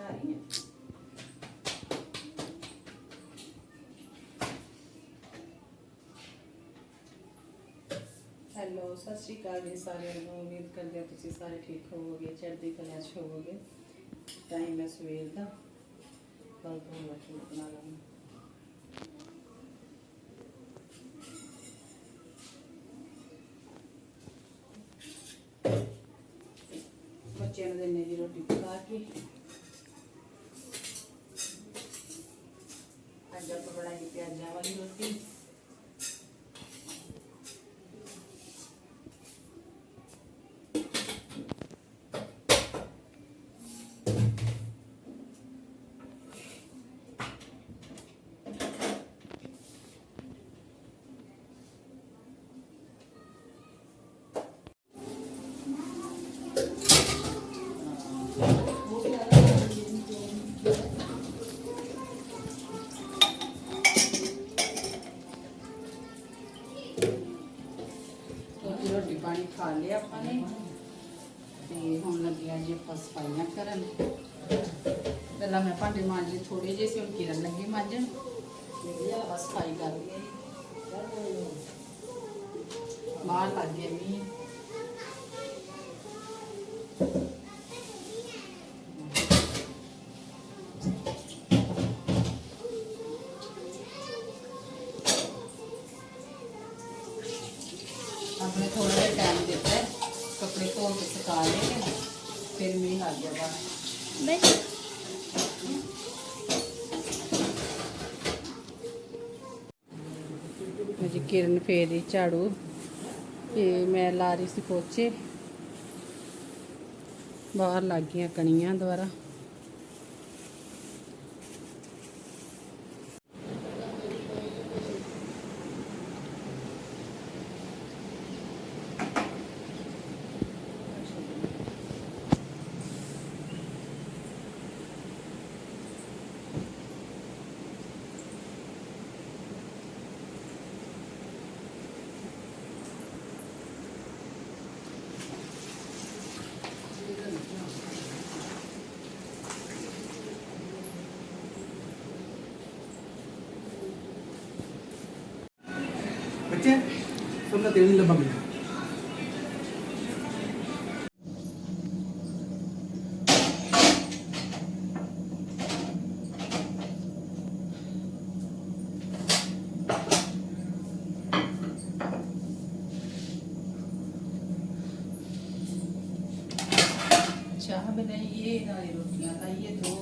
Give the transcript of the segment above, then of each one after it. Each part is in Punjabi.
ਹਟਾ ਰਹੀ ਹੈ ਹੈਲੋ ਸਤਿ ਸ਼੍ਰੀ ਅਕਾਲ ਜੀ ਸਾਰਿਆਂ ਨੂੰ। ਉਮੀਦ ਕਰਦੇ ਹਾਂ ਤੁਸੀਂ ਸਾਰੇ ਠੀਕ ਹੋਵੋਗੇ, ਚੜ੍ਹਦੀ ਕਲਾ 'ਚ ਹੋਵੋਗੇ। ਟਾਈਮ ਹੈ ਸਵੇਰ ਦਾ ਕੱਲ ਤੋਂ ਮੈਂ ਬਣਾ ਲਾਂਗੀ। ਬੱਚਿਆਂ ਨੂੰ ਦਿੰਨੇ ਦੀ ਰੋਟੀ ਪਕਾ ਕੇ। ਪਾਣੀ ਲਿਆ ਆਪਾਂ ਨੇ। ਤੇ ਹੁਣ ਲੱਗਿਆ ਜੀ ਆਪਾਂ ਸਫਾਈਆਂ ਕਰਨ। ਪਹਿਲਾਂ ਮੈਂ ਭਾਂਡੇ ਮਾਂਜੇ ਥੋੜੇ ਜਿਹੇ ਸੀ, ਹੁਣ ਕਿਰਨ ਲੱਗੀ ਮਾਂਜਣ। ਤੇ ਆਪਾਂ ਸਫ਼ਾਈ ਕਰ ਲਈਏ। ਬਾਹਰ ਲੱਗ ਗਿਆ ਮੀਂਹ। ਧੋ ਕੇ ਸੁਕਾ ਲਏ ਨੇ ਫਿਰ ਮੀਂਹ ਲੱਗ ਗਿਆ ਬਾਹਰ। ਅਜੀ ਕਿਰਨ ਫੇਰੀ ਝਾੜੂ ਤੇ ਮੈਂ ਲਾ ਰਹੀ ਸੀ ਪੋਚੇ। ਬਾਹਰ ਲੱਗ ਗਈਆਂ ਕਣੀਆਂ ਦੁਆਰਾ बच्चे तुमने तेल नहीं लंबा मिला चाह बनाइए नाले रोटियां खाइए तो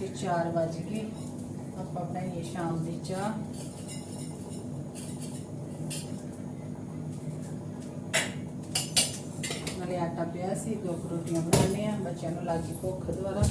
ਤੇ 4 ਵਜ ਗਏ। ਆਪਾਂ ਬਣਾਈਏ ਸ਼ਾਮ ਦੀ ਚਾਹ। ਨਾਲੇ ਆਟਾ ਪਿਆ ਸੀ, ਦੋ ਰੋਟੀਆਂ ਬਣਾਉਣੇ ਆ ਬੱਚਿਆਂ ਨੂੰ ਲੱਗੀ ਭੁੱਖ ਦੁਆਰਾ।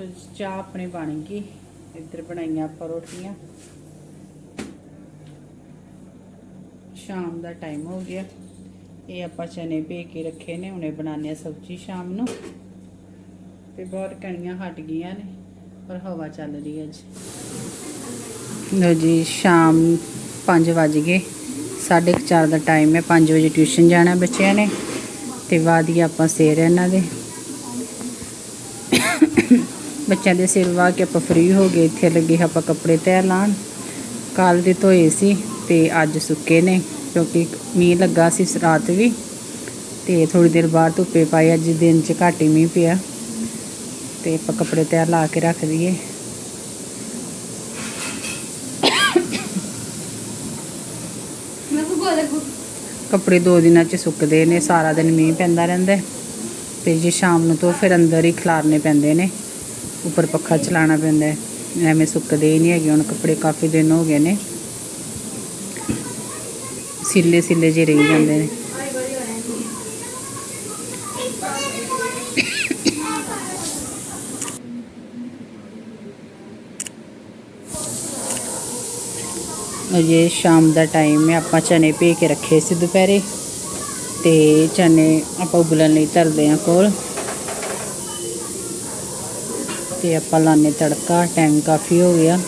ਲੋ ਚਾਹ ਆਪਣੇ ਬਣ ਗਈ। ਇੱਧਰ ਬਣਾਈਆਂ ਆਪਾਂ ਰੋਟੀਆਂ। ਸ਼ਾਮ ਦਾ ਟਾਈਮ ਹੋ ਗਿਆ। ਇਹ ਆਪਾਂ ਚਨੇ ਭੇ ਕੇ ਰੱਖੇ ਨੇ, ਹੁਣੇ ਬਣਾਉਂਦੇ ਆ ਸਬਜ਼ੀ ਸ਼ਾਮ ਨੂੰ। ਤੇ ਬਹੁਤ ਕਣੀਆਂ ਹਟ ਗਈਆਂ ਨੇ, ਪਰ ਹਵਾ ਚੱਲ ਰਹੀ ਹੈ ਅੱਜ। ਲੋ ਜੀ, ਸ਼ਾਮ 5 ਵੱਜ ਗਏ। ਸਾਢੇ ਕੁ ਚਾਰ ਦਾ ਟਾਈਮ ਹੈ 5 ਵਜੇ ਟਿਊਸ਼ਨ ਜਾਣਾ ਬੱਚਿਆਂ ਨੇ। ਤੇ ਵਾਦੀ ਆਪਾਂ ਸੇਰ ਇਹਨਾਂ ਦੇ। ਬੱਚਿਆਂ ਦੇ ਸਿਰ ਵਾ ਕੇ ਆਪਾਂ ਫ੍ਰੀ ਹੋ ਗਏ, ਇੱਥੇ ਲੱਗੇ ਆਪਾਂ ਕੱਪੜੇ ਤੈਅ ਲਾਣ ਕੱਲ ਦੇ ਧੋਏ ਸੀ ਤੇ ਅੱਜ ਸੁੱਕੇ ਨੇ, ਕਿਉਂਕਿ ਮੀਂਹ ਲੱਗਾ ਸੀ ਰਾਤ ਵੀ। ਤੇ ਥੋੜੀ ਦੇਰ ਬਾਅਦ ਧੁੱਪੇ ਪਾਏ, ਅੱਜ ਦਿਨ ਚ ਘੱਟ ਹੀ ਮੀਂਹ ਪਿਆ। ਤੇ ਆਪਾਂ ਕੱਪੜੇ ਤੈਅ ਲਾ ਕੇ ਰੱਖ ਦਈਏ ਕੱਪੜੇ ਦੋ ਦਿਨਾਂ ਚ ਸੁੱਕਦੇ ਨੇ, ਸਾਰਾ ਦਿਨ ਮੀਂਹ ਪੈਂਦਾ ਰਹਿੰਦਾ। ਹੈ। ਤੇ ਜੇ ਸ਼ਾਮ ਨੂੰ ਤੋਂ ਫਿਰ ਅੰਦਰ ਹੀ ਖਿਲਾਰਨੇ ਪੈਂਦੇ ਨੇ। ਉੱਪਰ ਪੱਖਾ ਚਲਾਉਣਾ ਪੈਂਦਾ ਹੈ। ਐਵੇਂ ਸੁੱਕਦੇ ਹੀ ਨਹੀਂ ਹੈਗੇ, ਹੁਣ ਕੱਪੜੇ ਕਾਫੀ ਦਿਨ ਹੋ ਗਏ ਨੇ। ਸਿੱਲੇ ਸਿੱਲੇ ਜੇ ਰਹੀ ਜਾਂਦੇ ਨੇ। ਅਜੇ ਸ਼ਾਮ ਦਾ ਟਾਈਮ ਹੈ, ਆਪਾਂ ਚਨੇ ਭੇ ਕੇ ਰੱਖੇ ਸੀ ਦੁਪਹਿਰੇ। ਤੇ ਚਨੇ ਆਪਾਂ ਉਬਲਣ ਲਈ ਧਰਦੇ ਹਾਂ ਕੋਲ। ਤੇ ਆਪਾਂ ਲਾਣੇ ਤੜਕਾ ਟਾਈਮ ਕਾਫੀ ਹੋ ਗਿਆ।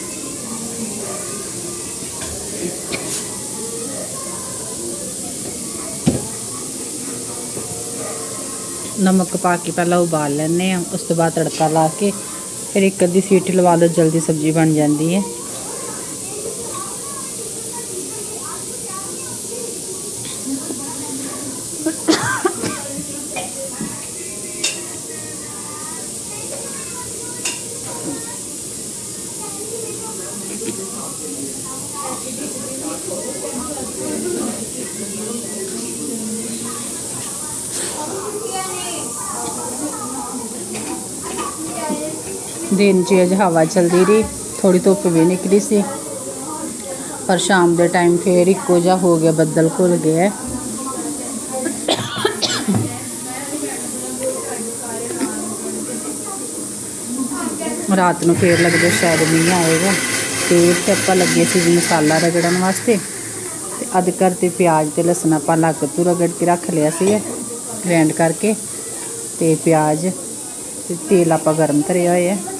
ਨਮਕ ਪਾ ਕੇ ਪਹਿਲਾਂ ਉਬਾਲ ਲੈਂਦੇ ਆ ਉਸ ਤੋਂ ਬਾਅਦ ਤੜਕਾ ਲਾ ਕੇ ਫਿਰ ਇੱਕ ਅੱਧੀ ਸੀਟੀ ਲਵਾ ਲਓ ਜਲਦੀ ਸਬਜ਼ੀ ਬਣ ਜਾਂਦੀ ਹੈ। ਦਿਨ 'ਚ ਅੱਜ ਹਵਾ ਚੱਲਦੀ ਰਹੀ ਥੋੜੀ ਧੁੱਪ ਵੀ ਨਿਕਲੀ ਸੀ ਪਰ ਸ਼ਾਮ ਦੇ ਟਾਈਮ ਫੇਰ ਇੱਕੋ ਜਿਹਾ ਹੋ ਗਿਆ ਬੱਦਲ ਘੁਲ ਗਿਆ ਹੈ। ਰਾਤ ਨੂੰ ਫੇਰ ਲੱਗਦਾ ਸ਼ਾਇਦ ਮੀਂਹ ਆਏਗਾ ਤੇ ਇੱਥੇ ਆਪਾਂ ਲੱਗੇ ਸੀ ਜੀ ਮਸਾਲਾ ਰਗੜਨ ਵਾਸਤੇ ਤੇ ਅਦਰਕ ਤੇ ਪਿਆਜ਼ ਤੇ ਲਸਣ ਆਪਾਂ ਲੱਗ ਤੋਂ ਰਗੜ ਕੇ ਰੱਖ ਲਿਆ ਸੀ ਗ੍ਰੈਂਡ ਕਰਕੇ ਤੇ ਪਿਆਜ਼ ਤੇ ਤੇਲ ਆਪਾਂ ਗਰਮ ਕਰਿਆ ਹੋਇਆ ਹੈ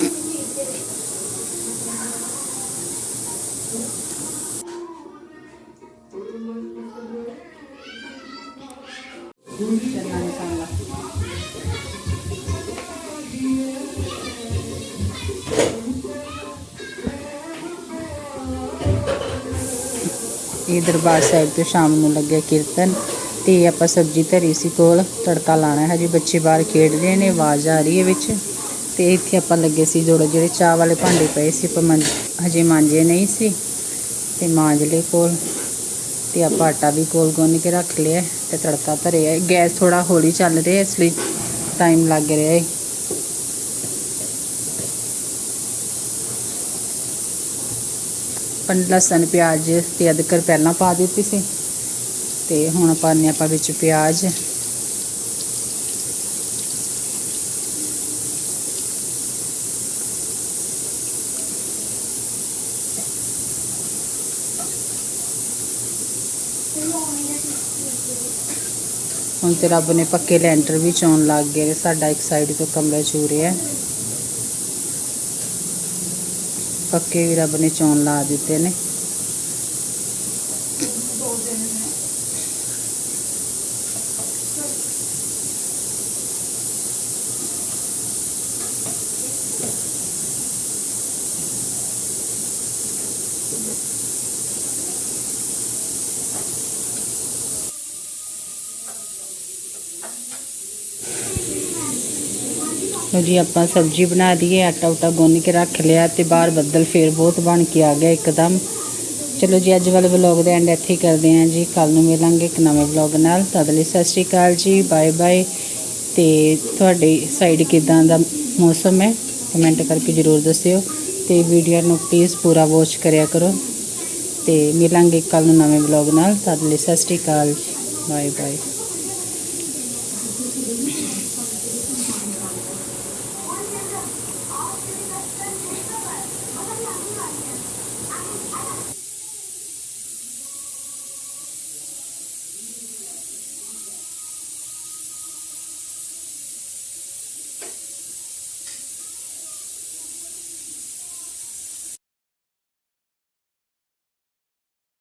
ਚਨਾ ਮਸਾਲਾ ਇਹ ਦਰਬਾਰ ਸਾਹਿਬ ਤੋਂ ਸ਼ਾਮ ਨੂੰ ਲੱਗਿਆ ਕੀਰਤਨ ਤੇ ਆਪਾਂ ਸਬਜ਼ੀ ਧਰੀ ਸੀ ਕੋਲ, ਤੜਕਾ ਲਾਣਾ ਹੈ। ਜੀ ਬੱਚੇ ਬਾਹਰ ਖੇਡ ਰਹੇ ਨੇ, ਆਵਾਜ਼ ਆ ਰਹੀ ਹੈ ਵਿੱਚ। ਤੇ ਇੱਥੇ ਆਪਾਂ ਲੱਗੇ ਸੀ ਜੋੜੇ ਜਿਹੜੇ ਚਾਹ ਵਾਲੇ ਭਾਂਡੇ ਪਏ ਸੀ, ਆਪਾਂ ਮਾਂਜ, ਹਜੇ ਮਾਂਜੇ ਨਹੀਂ ਸੀ। ਤੇ ਮਾਂਜ ਲਏ ਕੋਲ। ਤੇ ਆਪਾਂ ਆਟਾ ਵੀ ਗੋਲ ਗੁੰਨ ਕੇ ਰੱਖ ਲਿਆ ਤੇ ਤੜਕਾ ਧਰਿਆ ਹੈ। ਗੈਸ ਥੋੜਾ ਹੌਲੀ ਚੱਲ ਰਿਹਾ ਇਸ ਲਈ ਟਾਈਮ ਲੱਗ ਰਿਹਾ ਹੈ ਪੰਡ ਲਸਣ, ਪਿਆਜ਼ ਤੇ ਅਦਰਕ ਪਹਿਲਾਂ ਪਾ ਦਿੱਤੀ ਸੀ ਤੇ ਹੁਣ ਪਾਉਂਦੇ ਆਪਾਂ ਵਿੱਚ ਪਿਆਜ਼ ਹੁਣ ਤੇ ਰੱਬ ਨੇ ਪੱਕੇ ਲੈਂਟਰ ਵੀ ਚੋਣ ਲੱਗ ਗਏ ਨੇ। ਸਾਡਾ ਇੱਕ ਸਾਈਡ ਤੋਂ ਕਮਰਾ ਚੂ ਰਿਹਾ ਪੱਕੇ ਵੀ ਰੱਬ ਨੇ ਚੋਣ ਲਾ ਦਿੱਤੇ ਨੇ ਲਓ ਜੀ, ਆਪਾਂ ਸਬਜ਼ੀ ਬਣਾ ਦਈਏ ਆਟਾ ਉਟਾ ਗੁੰਨ ਕੇ ਰੱਖ ਲਿਆ ਤੇ ਬਾਹਰ ਬੱਦਲ ਫੇਰ ਬਹੁਤ ਬਣ ਕੇ ਆ ਗਿਆ ਇੱਕਦਮ। ਚਲੋ ਜੀ, ਅੱਜ ਵਾਲੇ ਵਲੌਗ ਦਾ ਐਂਡ ਇੱਥੇ ਹੀ ਕਰਦੇ ਹਾਂ ਜੀ। ਕੱਲ ਨੂੰ ਮਿਲਾਂਗੇ ਇੱਕ ਨਵੇਂ ਵਲੌਗ ਨਾਲ। ਤਦ ਲਈ ਸਤਿ ਸ਼੍ਰੀ ਅਕਾਲ ਜੀ, ਬਾਏ ਬਾਏ। ਤੇ ਤੁਹਾਡੇ ਸਾਈਡ ਕਿਦਾਂ ਦਾ ਮੌਸਮ ਹੈ? ਕਮੈਂਟ ਕਰਕੇ ਜ਼ਰੂਰ ਦੱਸਿਓ। ਤੇ ਵੀਡੀਓ ਨੂੰ ਪਲੀਜ਼ ਪੂਰਾ ਵਾਚ ਕਰਿਆ ਕਰੋ। ਤੇ ਮਿਲਾਂਗੇ ਕੱਲ ਨੂੰ ਨਵੇਂ ਵਲੌਗ ਨਾਲ। ਤਦ ਲਈ ਸਤਿ ਸ਼੍ਰੀ ਅਕਾਲ, ਬਾਏ ਬਾਏ।